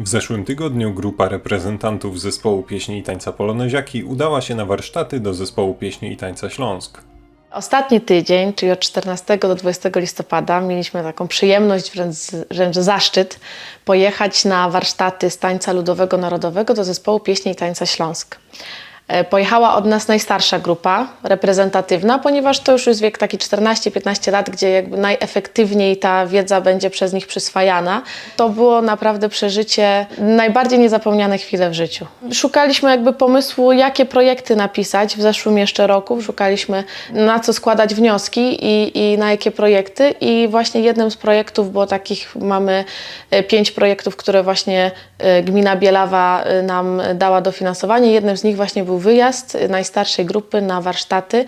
W zeszłym tygodniu grupa reprezentantów zespołu pieśni i tańca Poloneziaki udała się na warsztaty do zespołu pieśni i tańca Śląsk. Ostatni tydzień, czyli od 14 do 20 listopada, mieliśmy taką przyjemność, wręcz, wręcz zaszczyt, pojechać na warsztaty z tańca ludowego narodowego do zespołu pieśni i tańca Śląsk. E, Pojechała od nas najstarsza grupa, reprezentatywna, ponieważ to już jest wiek taki 14-15 lat, gdzie jakby najefektywniej ta wiedza będzie przez nich przyswajana. To było naprawdę przeżycie, najbardziej niezapomniane chwile w życiu. Szukaliśmy jakby pomysłu, jakie projekty napisać w zeszłym jeszcze roku. Szukaliśmy na co składać wnioski i, i na jakie projekty. I właśnie jednym z projektów było takich, mamy e, pięć projektów, które właśnie e, gmina Bielawa nam dała dofinansowanie. Jednym z nich właśnie był wyjazd najstarszej grupy na warsztaty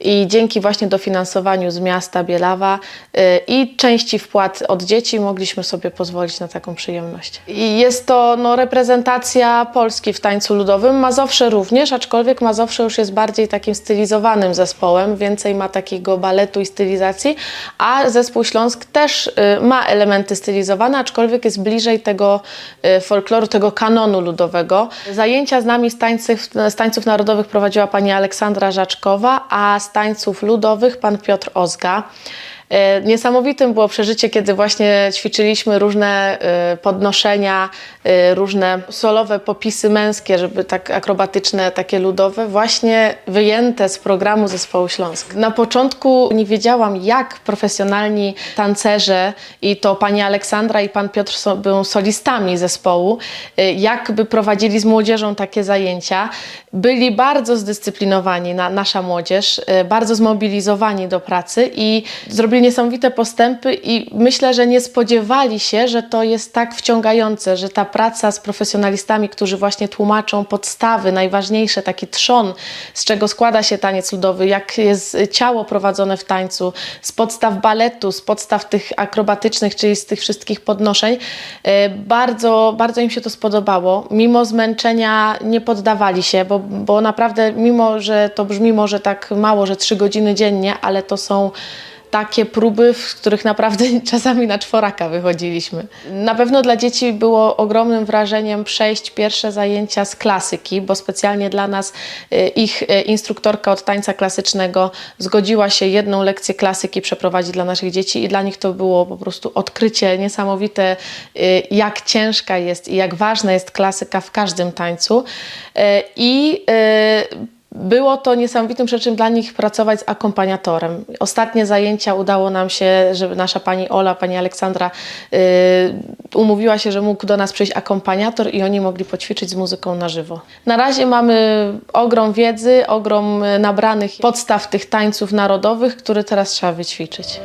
i dzięki właśnie dofinansowaniu z miasta Bielawa y, i części wpłat od dzieci mogliśmy sobie pozwolić na taką przyjemność. I jest to no, reprezentacja Polski w tańcu ludowym, Mazowsze również, aczkolwiek Mazowsze już jest bardziej takim stylizowanym zespołem, więcej ma takiego baletu i stylizacji, a zespół Śląsk też y, ma elementy stylizowane, aczkolwiek jest bliżej tego y, folkloru, tego kanonu ludowego. Zajęcia z nami z, tańców, z tańców narodowych prowadziła pani Aleksandra Żaczkowa, a z tańców ludowych pan Piotr Ozga. E, Niesamowitym było przeżycie, kiedy właśnie ćwiczyliśmy różne e, podnoszenia, e, różne solowe popisy męskie, żeby tak akrobatyczne, takie ludowe, właśnie wyjęte z programu Zespołu Śląsk. Na początku nie wiedziałam, jak profesjonalni tancerze, i to pani Aleksandra i pan Piotr są, były solistami zespołu, jakby prowadzili z młodzieżą takie zajęcia. Byli bardzo zdyscyplinowani, na, nasza młodzież, bardzo zmobilizowani do pracy i zrobili niesamowite postępy i myślę, że nie spodziewali się, że to jest tak wciągające, że ta praca z profesjonalistami, którzy właśnie tłumaczą podstawy, najważniejsze, taki trzon, z czego składa się taniec ludowy, jak jest ciało prowadzone w tańcu, z podstaw baletu, z podstaw tych akrobatycznych, czyli z tych wszystkich podnoszeń. E, Bardzo, bardzo im się to spodobało. Mimo zmęczenia nie poddawali się, bo, bo naprawdę, mimo że to brzmi może tak mało, że trzy godziny dziennie, ale to są takie próby, w których naprawdę czasami na czworaka wychodziliśmy. Na pewno dla dzieci było ogromnym wrażeniem przejść pierwsze zajęcia z klasyki, bo specjalnie dla nas y, ich y, instruktorka od tańca klasycznego zgodziła się jedną lekcję klasyki przeprowadzić dla naszych dzieci i dla nich to było po prostu odkrycie niesamowite, y, jak ciężka jest i jak ważna jest klasyka w każdym tańcu. I było to niesamowitym rzeczem dla nich pracować z akompaniatorem. Ostatnie zajęcia udało nam się, żeby nasza pani Ola, pani Aleksandra y, umówiła się, że mógł do nas przyjść akompaniator i oni mogli poćwiczyć z muzyką na żywo. Na razie mamy ogrom wiedzy, ogrom nabranych podstaw tych tańców narodowych, które teraz trzeba wyćwiczyć.